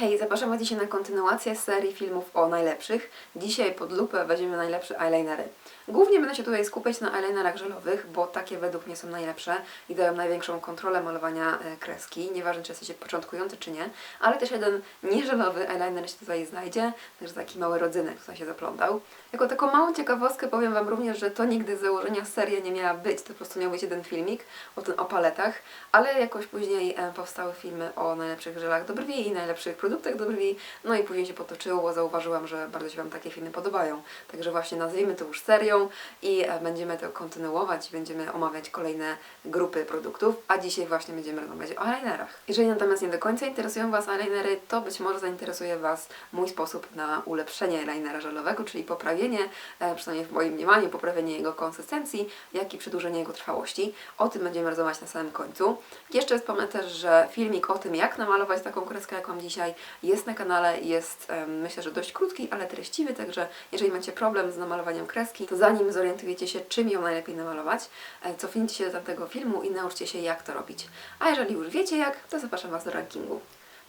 Hej, zapraszam dzisiaj na kontynuację serii filmów o najlepszych. Dzisiaj pod lupę weźmiemy najlepsze eyelinery. Głównie będę się tutaj skupiać na eyelinerach żelowych, bo takie według mnie są najlepsze i dają największą kontrolę malowania e, kreski. Nieważne, czy jesteście początkujący, czy nie. Ale też jeden nieżelowy eyeliner się tutaj znajdzie, także taki mały rodzynek tutaj się zaplątał. Jako taką małą ciekawostkę powiem Wam również, że to nigdy z założenia seria nie miała być. To po prostu miał być jeden filmik o, ten, o paletach, ale jakoś później e, powstały filmy o najlepszych żelach do brwi i najlepszych produktach do brwi. No i później się potoczyło, zauważyłam, że bardzo się Wam takie filmy podobają. Także właśnie nazwijmy to już serią i e, będziemy to kontynuować. Będziemy omawiać kolejne grupy produktów, a dzisiaj właśnie będziemy rozmawiać o eyelinerach. Jeżeli natomiast nie do końca interesują Was eyelinery, to być może zainteresuje Was mój sposób na ulepszenie eyelinera żelowego, czyli poprawienie, e, przynajmniej w moim mniemaniu, poprawienie jego konsystencji, jak i przedłużenie jego trwałości. O tym będziemy rozmawiać na samym końcu. Jeszcze wspomnę też, że filmik o tym, jak namalować taką kreskę, jak mam dzisiaj, jest na kanale. Jest myślę, że dość krótki, ale treściwy, także jeżeli macie problem z namalowaniem kreski, to zanim zorientujecie się, czym ją najlepiej namalować, e, cofnijcie się do tamtego filmu i nauczcie się, jak to robić. A jeżeli już wiecie jak, to zapraszam Was do rankingu.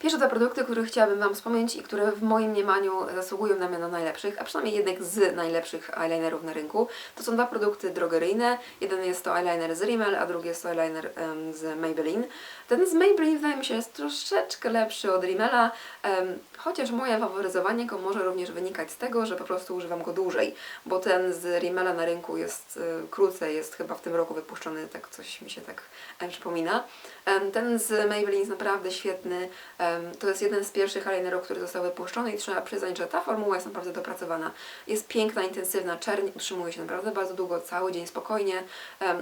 Pierwsze dwa produkty, które chciałabym Wam wspomnieć i które w moim mniemaniu zasługują na miano najlepszych, a przynajmniej jednych z najlepszych eyelinerów na rynku, to są dwa produkty drogeryjne. Jeden jest to eyeliner z Rimmel, a drugi jest to eyeliner em, z Maybelline. Ten z Maybelline wydaje mi się jest troszeczkę lepszy od Rimmela, em, chociaż moje faworyzowanie go może również wynikać z tego, że po prostu używam go dłużej, bo ten z Rimmela na rynku jest y, krócej, jest chyba w tym roku wypuszczony, tak coś mi się tak em, przypomina. Em, ten z Maybelline jest naprawdę świetny. Em, To jest jeden z pierwszych eyelinerów, który został wypuszczony i trzeba przyznać, że ta formuła jest naprawdę dopracowana. Jest piękna, intensywna, czerń utrzymuje się naprawdę bardzo długo, cały dzień spokojnie.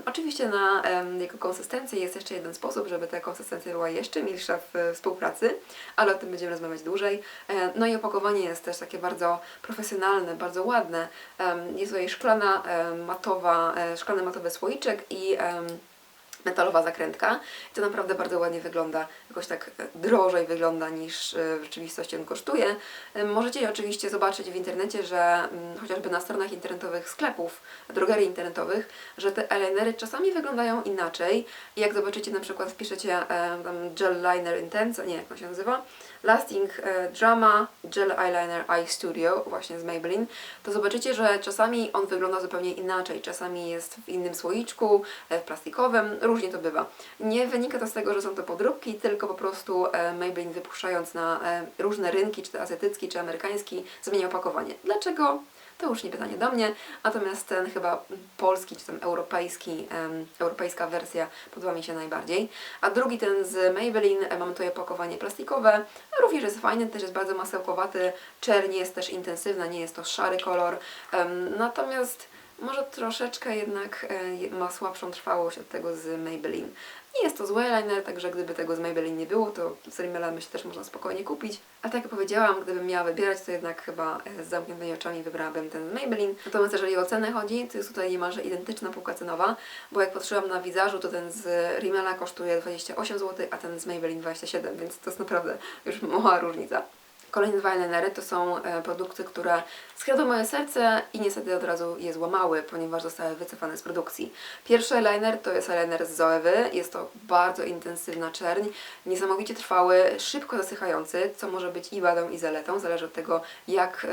Oczywiście na jego konsystencję jest jeszcze jeden sposób, żeby ta konsystencja była jeszcze milsza w współpracy, ale o tym będziemy rozmawiać dłużej. E, No i opakowanie jest też takie bardzo profesjonalne, bardzo ładne. Jest tutaj szklana, matowa, e, szklany matowy słoiczek i metalowa zakrętka. I to naprawdę bardzo ładnie wygląda, jakoś tak e, drożej wygląda niż e, w rzeczywistości on kosztuje. E, Możecie je oczywiście zobaczyć w internecie, że mm, chociażby na stronach internetowych sklepów, drogerii internetowych, że te eyelinery czasami wyglądają inaczej. I jak zobaczycie na przykład wpiszecie tam Gel Liner Intense, nie jak on się nazywa, Lasting Drama Gel Eyeliner Eye Studio, właśnie z Maybelline, to zobaczycie, że czasami on wygląda zupełnie inaczej. Czasami jest w innym słoiczku, w plastikowym, różnie to bywa. Nie wynika to z tego, że są to podróbki, tylko po prostu e, Maybelline wypuszczając na e, różne rynki, czy to azjatycki, czy amerykański, zmienia opakowanie. Dlaczego? To już nie pytanie do mnie, natomiast ten chyba polski, czy ten europejski, europejska wersja podoba mi się najbardziej. A drugi ten z Maybelline, e, mamy tutaj opakowanie plastikowe, również jest fajny, też jest bardzo masełkowaty, czerń jest też intensywna, nie jest to szary kolor, natomiast może troszeczkę jednak e, ma słabszą trwałość od tego z Maybelline. Nie jest to zły eyeliner, także gdyby tego z Maybelline nie było, to z Rimmela myślę też można spokojnie kupić. A tak jak powiedziałam, gdybym miała wybierać, to jednak chyba e, z zamkniętymi oczami wybrałabym ten z Maybelline. Natomiast jeżeli o cenę chodzi, to jest tutaj niemalże identyczna półka cenowa, bo jak patrzyłam na wizażu, to ten z Rimmela kosztuje 28 zł, a ten z Maybelline 27, więc to jest naprawdę już mała różnica. Kolejne dwa eyelinery to są e, produkty, które skradły moje serce i niestety od razu je złamały, ponieważ zostały wycofane z produkcji. Pierwszy eyeliner to jest eyeliner z Zoewy. Jest to bardzo intensywna czerń, niesamowicie trwały, szybko zasychający, co może być i wadą i zaletą. Zależy od tego, jak,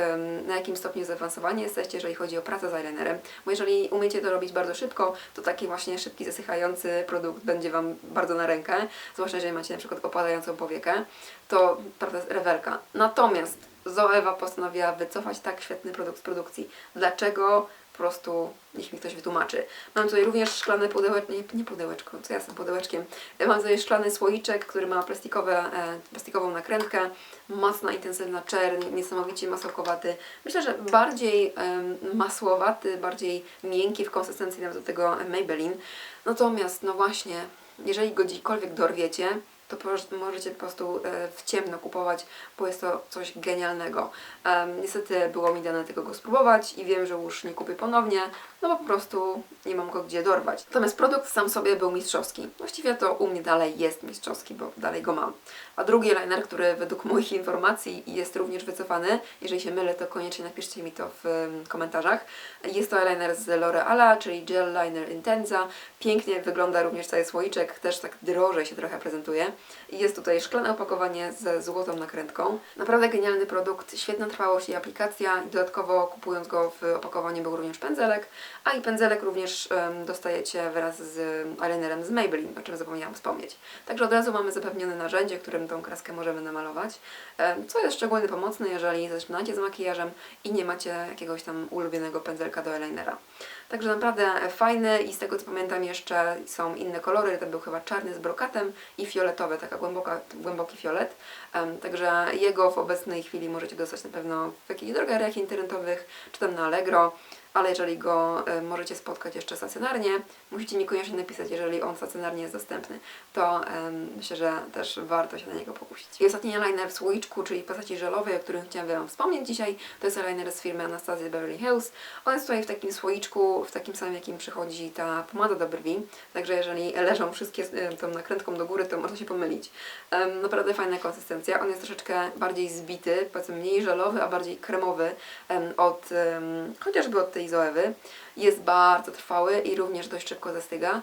na jakim stopniu zaawansowani jesteście, jeżeli chodzi o pracę z eyelinerem. Bo jeżeli umiecie to robić bardzo szybko, to taki właśnie szybki, zasychający produkt będzie Wam bardzo na rękę. Zwłaszcza jeżeli macie na przykład opadającą powiekę, to prawda rewelka. Natomiast Zoewa postanowiła wycofać tak świetny produkt z produkcji. Dlaczego? Po prostu niech mi ktoś wytłumaczy. Mam tutaj również szklane pudełeczko, nie, nie pudełeczko, co ja jestem pudełeczkiem. Mam tutaj szklany słoiczek, który ma plastikowe, e, plastikową nakrętkę, mocna, intensywna czerń, niesamowicie masełkowaty. Myślę, że bardziej em, masłowaty, bardziej miękki w konsystencji nawet do tego Maybelline. Natomiast, no właśnie, jeżeli go gdziekolwiek dorwiecie, to po- możecie po prostu e, w ciemno kupować, bo jest to coś genialnego. Niestety było mi dane tego go spróbować i wiem, że już nie kupię ponownie, no bo po prostu nie mam go gdzie dorwać. Natomiast produkt sam sobie był mistrzowski. Właściwie to u mnie dalej jest mistrzowski, bo dalej go mam. A drugi liner, który według moich informacji jest również wycofany, jeżeli się mylę, to koniecznie napiszcie mi to w komentarzach. Jest to eyeliner z L'Oreala, czyli Gel Liner Intensa. Pięknie wygląda również cały słoiczek, też tak drożej się trochę prezentuje. Jest tutaj szklane opakowanie ze złotą nakrętką. Naprawdę genialny produkt, świetna trwałość i aplikacja. Dodatkowo kupując go w opakowaniu był również pędzelek, a i pędzelek również dostajecie wraz z eyelinerem z Maybelline, o czym zapomniałam wspomnieć. Także od razu mamy zapewnione narzędzie, którym tą kreskę możemy namalować, co jest szczególnie pomocne, jeżeli zaczynacie z makijażem i nie macie jakiegoś tam ulubionego pędzelka do eyelinera. Także naprawdę fajny i z tego co pamiętam jeszcze są inne kolory, ten był chyba czarny z brokatem i fioletowy, taka głęboka, głęboki fiolet. Także jego w obecnej chwili możecie dostać na pewno w jakichś drogeriach internetowych, czy tam na Allegro, ale jeżeli go e, możecie spotkać jeszcze stacjonarnie, musicie mi koniecznie napisać, jeżeli on stacjonarnie jest dostępny, to myślę, że też warto się na niego pokusić. I ostatni eyeliner w słoiczku, czyli postaci żelowej, o którym chciałam Wam wspomnieć dzisiaj, to jest eyeliner z firmy Anastasia Beverly Hills. On jest tutaj w takim słoiczku, w takim samym, jakim przychodzi ta pomada do brwi, także jeżeli leżą wszystkie e, tą nakrętką do góry, to można się pomylić. Naprawdę fajna konsystencja. On jest troszeczkę bardziej zbity, powiedzmy mniej żelowy, a bardziej kremowy em, od, chociażby od tej Zoewy. Jest bardzo trwały i również dość szybko zastyga.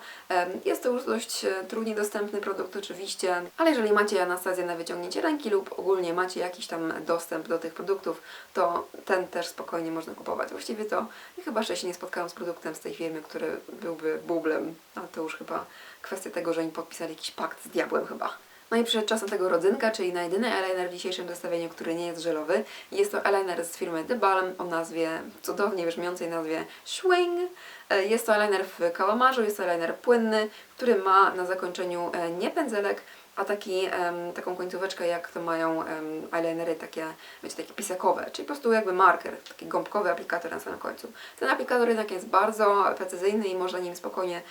Jest to już dość e, trudniej dostępny produkt oczywiście, ale jeżeli macie Anastazję na wyciągnięcie ręki lub ogólnie macie jakiś tam dostęp do tych produktów, to ten też spokojnie można kupować. Właściwie to chyba jeszcze się nie spotkałam z produktem z tej firmy, który byłby bublem, a to już chyba kwestia tego, że oni podpisali jakiś pakt z diabłem chyba. No i przyszedł czas na tego rodzynka, czyli na jedyny eyeliner w dzisiejszym zestawieniu, który nie jest żelowy. Jest to eyeliner z firmy The Balm o nazwie, cudownie brzmiącej nazwie Swing. E, Jest to eyeliner w kałamarzu, jest to eyeliner płynny, który ma na zakończeniu e, nie pędzelek, a taki, taką końcóweczkę, jak to mają eyelinery takie, wiecie, takie pisakowe, czyli po prostu jakby marker, taki gąbkowy aplikator na samym końcu. Ten aplikator jednak jest bardzo precyzyjny i można nim spokojnie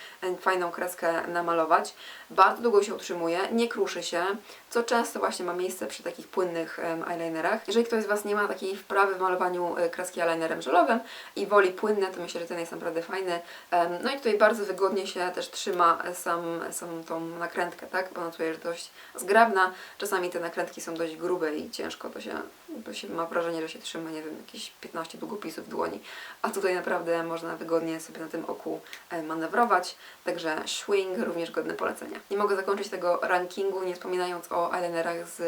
fajną kreskę namalować. Bardzo długo się utrzymuje, nie kruszy się, co często właśnie ma miejsce przy takich płynnych eyelinerach. Jeżeli ktoś z Was nie ma takiej wprawy w malowaniu e, kreski eyelinerem żelowym i woli płynne, to myślę, że ten jest naprawdę fajny. No i tutaj bardzo wygodnie się też trzyma sam, samą tą nakrętkę, tak? Bo ona tutaj jest dość zgrabna. Czasami te nakrętki są dość grube i ciężko to się, to się ma wrażenie, że się trzyma, nie wiem, jakieś 15 długopisów w dłoni. A tutaj naprawdę można wygodnie sobie na tym oku e, manewrować. Także Swing również godne polecenia. Nie mogę zakończyć tego rankingu nie wspominając o eyelinerach z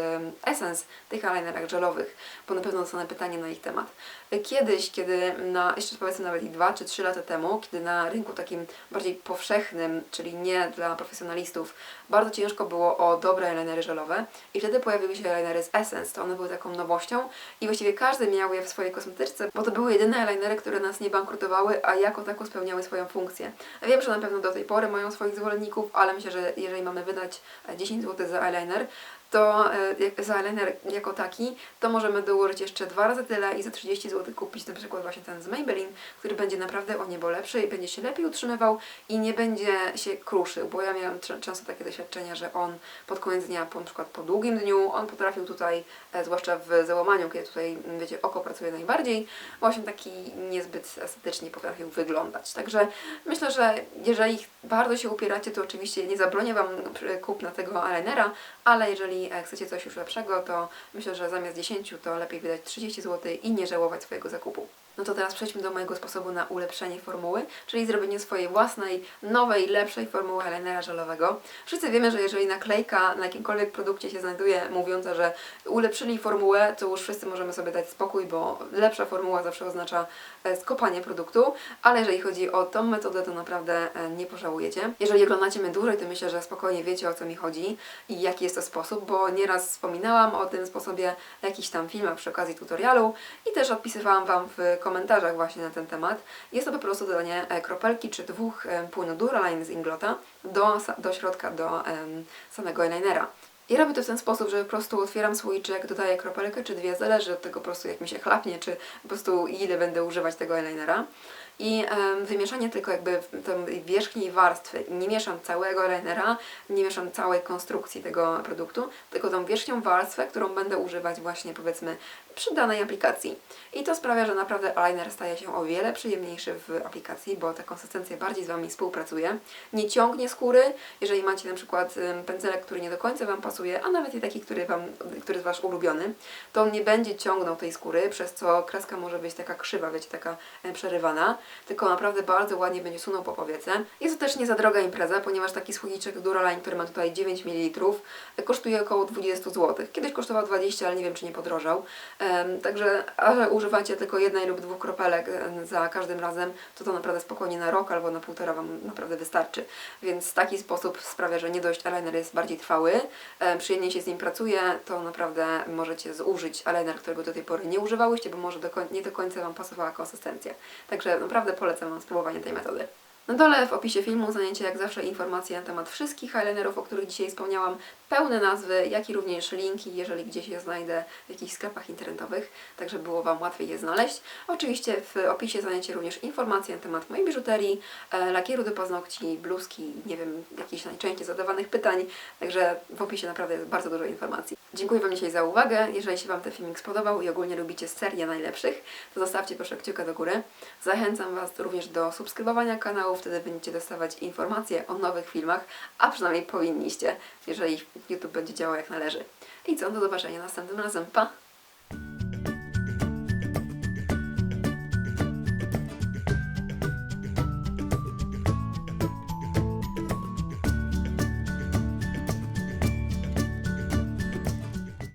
Essence, tych eyelinerach żelowych, bo na pewno dostanę pytanie na ich temat. E, Kiedyś, kiedy na, jeszcze powiedzmy nawet i 2 czy 3 lata temu, kiedy na rynku takim bardziej powszechnym, czyli nie dla profesjonalistów, bardzo ciężko było o dobre eyelinery żelowe i wtedy pojawiły się eyelinery z Essence, to one były taką nowością i właściwie każdy miał je w swojej kosmetyczce, bo to były jedyne eyelinery, które nas nie bankrutowały, a jako tako spełniały swoją funkcję. Wiem, że na pewno do tej pory mają swoich zwolenników, ale myślę, że jeżeli mamy wydać e, 10 zł za eyeliner, to e, za eyeliner jako taki, to możemy dołożyć jeszcze dwa razy tyle i za 30 zł kupić na przykład właśnie ten z Maybelline, który będzie naprawdę o niebo lepszy i będzie się lepiej utrzymywał i nie będzie się kruszył, bo ja miałam często takie doświadczenia, że on pod koniec dnia, na przykład po długim dniu, on potrafił tutaj, e, zwłaszcza w załamaniu, kiedy tutaj, m, wiecie, oko pracuje najbardziej, właśnie taki niezbyt estetycznie potrafił wyglądać. Także myślę, że jeżeli bardzo się upieracie, to oczywiście nie zabronię Wam e, kupna tego eyelinera, ale jeżeli e, chcecie coś już lepszego, to myślę, że zamiast 10 to lepiej wydać 30 zł i nie żałować swojego zakupu. No to teraz przejdźmy do mojego sposobu na ulepszenie formuły, czyli zrobienie swojej własnej, nowej, lepszej formuły eyelinera żelowego. Wszyscy wiemy, że jeżeli naklejka na jakimkolwiek produkcie się znajduje mówiąca, że ulepszyli formułę, to już wszyscy możemy sobie dać spokój, bo lepsza formuła zawsze oznacza e, skopanie produktu, ale jeżeli chodzi o tą metodę, to naprawdę e, nie pożałujecie. Jeżeli oglądacie mnie dłużej, to myślę, że spokojnie wiecie o co mi chodzi i jaki jest to sposób, bo nieraz wspominałam o tym sposobie w jakichś tam filmach przy okazji tutorialu i też odpisywałam Wam w komentarzach właśnie na ten temat. Jest to po prostu dodanie e, kropelki czy dwóch e, płynu Duraline z Inglota do, do środka, do samego eyelinera. I robię to w ten sposób, że po prostu otwieram słoiczek, dodaję kropelkę czy dwie, zależy od tego po prostu jak mi się chlapnie, czy po prostu ile będę używać tego eyelinera. I wymieszanie tylko jakby tej wierzchniej warstwy. Nie mieszam całego eyelinera, nie mieszam całej konstrukcji tego produktu, tylko tą wierzchnią warstwę, którą będę używać właśnie powiedzmy przy danej aplikacji. I to sprawia, że naprawdę eyeliner staje się o wiele przyjemniejszy w aplikacji, bo ta konsystencja bardziej z Wami współpracuje. Nie ciągnie skóry, jeżeli macie na przykład pędzelek, który nie do końca Wam pasuje, a nawet i taki, który, wam, który jest Wasz ulubiony, to on nie będzie ciągnął tej skóry, przez co kreska może być taka krzywa, wiecie, taka e, przerywana, tylko naprawdę bardzo ładnie będzie sunął po powiece. Jest to też nie za droga impreza, ponieważ taki słoiczek Duraline, który ma tutaj 9 ml, kosztuje około 20 zł. Kiedyś kosztował 20, ale nie wiem, czy nie podrożał. Także, a że używacie tylko jednej lub dwóch kropelek za każdym razem, to to naprawdę spokojnie na rok albo na półtora Wam naprawdę wystarczy. Więc taki sposób sprawia, że nie dość eyeliner jest bardziej trwały, em, przyjemnie się z nim pracuje, to naprawdę możecie zużyć eyeliner, którego do tej pory nie używałyście, bo może do nie do końca Wam pasowała konsystencja. Także naprawdę polecam Wam spróbowanie tej metody. Na dole w opisie filmu znajdziecie jak zawsze informacje na temat wszystkich eyelinerów, o których dzisiaj wspomniałam, pełne nazwy, jak i również linki, jeżeli gdzieś je znajdę w jakichś sklepach internetowych, tak żeby było Wam łatwiej je znaleźć. Oczywiście w opisie znajdziecie również informacje na temat mojej biżuterii, e, lakieru do paznokci, bluzki, nie wiem, jakichś najczęściej zadawanych pytań, także w opisie naprawdę jest bardzo dużo informacji. Dziękuję Wam dzisiaj za uwagę. Jeżeli się Wam ten filmik spodobał i ogólnie lubicie serię najlepszych, to zostawcie proszę kciuka do góry. Zachęcam Was również do subskrybowania kanału, wtedy będziecie dostawać informacje o nowych filmach, a przynajmniej powinniście, jeżeli YouTube będzie działał jak należy. I co, do zobaczenia następnym razem. Pa!